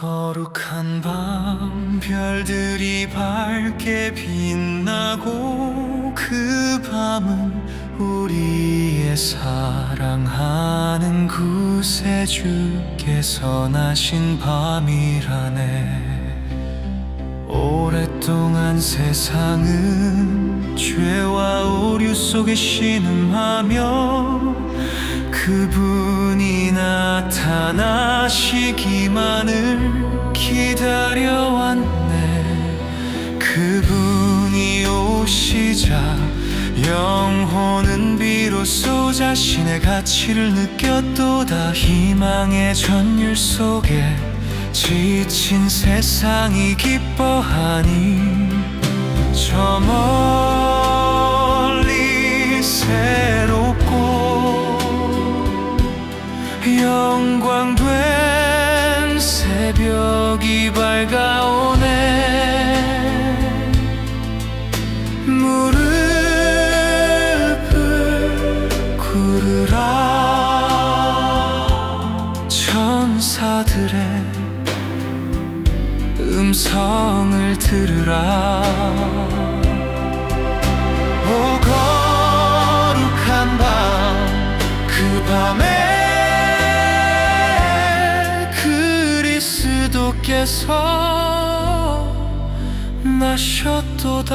거룩한 밤 별들이 밝게 빛나고 그 밤은 우리의 사랑하는 구세주께서 나신 밤이라네. 오랫동안 세상은 죄와 오류 속에 신음하며 그분이 나타나시기만을 기다려왔네. 그분이 오시자 영혼은 비로소 자신의 가치를 느꼈도다. 희망의 전율 속에 지친 세상이 기뻐하니 저 멀리 새 영광 된 새벽이 밝아오네. 무릎을 꿇으라. 천사들의 음성을 들으라. 오 거룩한 밤그 밤에 그리스도께서 나셨도다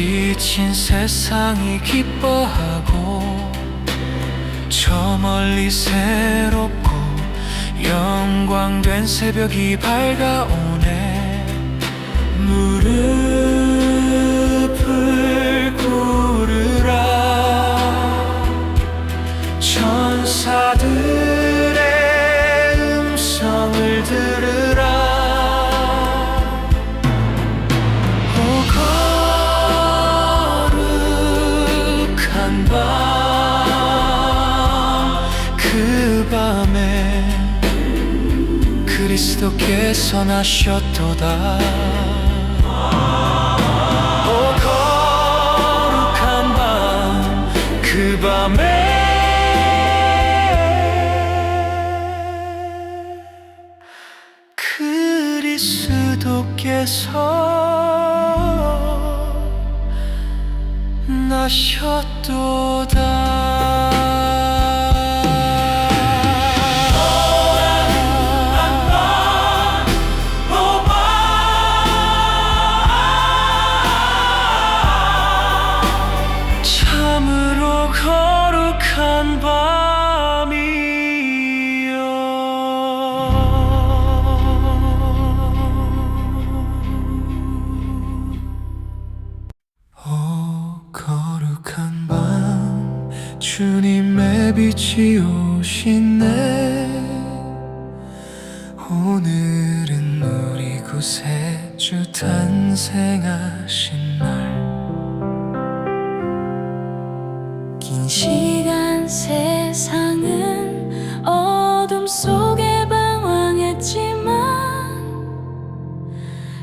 지친 세상이 기뻐하고 저 멀리 새롭고 영광된 새벽이 밝아오네. 무릎을 꿇으라. 천사들의 음성을 들으라 그리스도께서 나셨도다. 오 거룩한 밤 그 밤에. 그리스도께서 나셨도다 구세주 탄생하신 날. 긴 시간 세상은 어둠 속에 방황했지만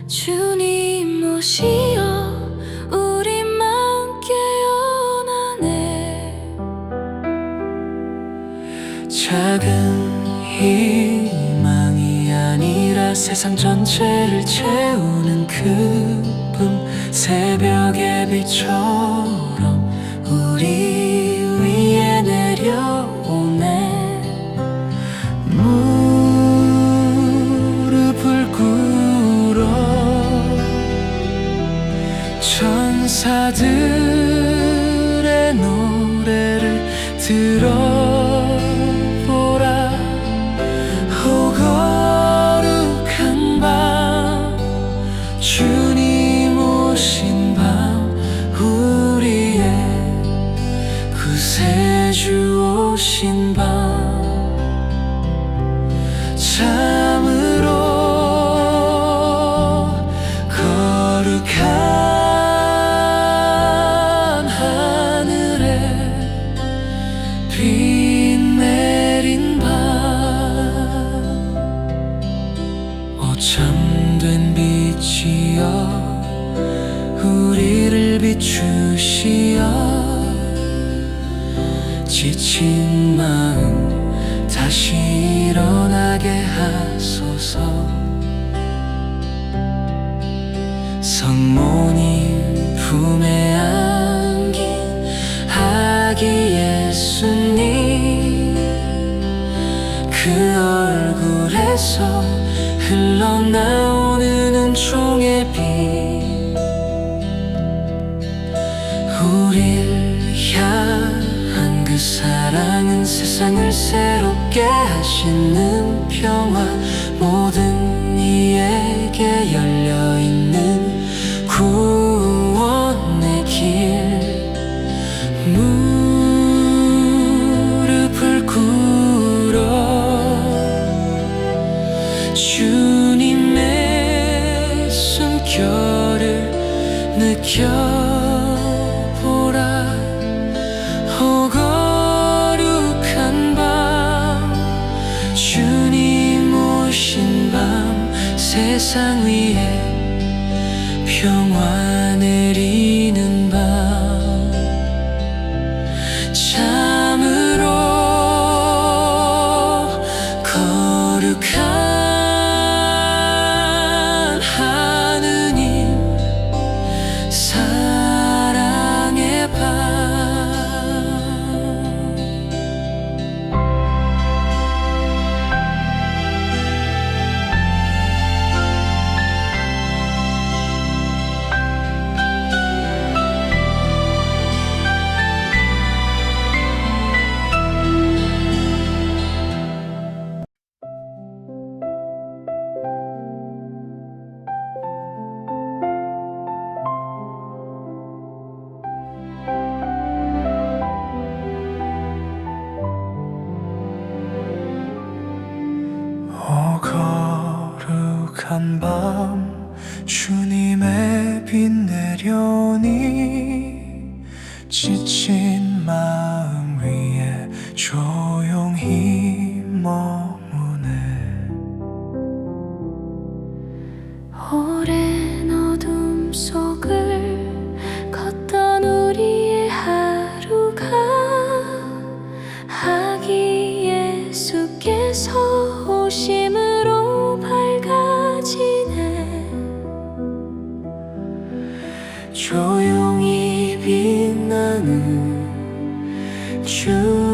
주님 오시어 우리만 깨어나네 작은 아니라 세상 전체를 채우는 그분 새벽의 빛처 soul. 무릎을 꿇어 주님의 숨결을 느껴보라. 호거룩한 밤 주님 오신 밤 세상 위에 평화 한 밤 주님의 빛 내려오니 지친 마음 위에 조용히 머무네. 오래 나는 주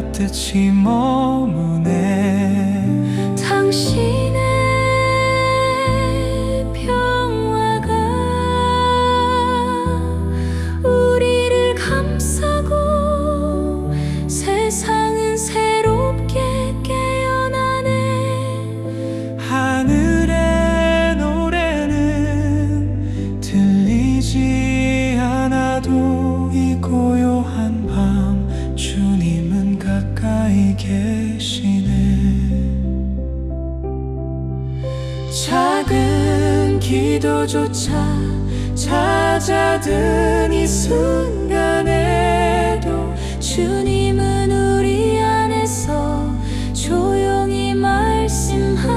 햇뜻이 머무네. 작은 기도조차 찾아든 이 순간에도 주님은 우리 안에서 조용히 말씀하시네.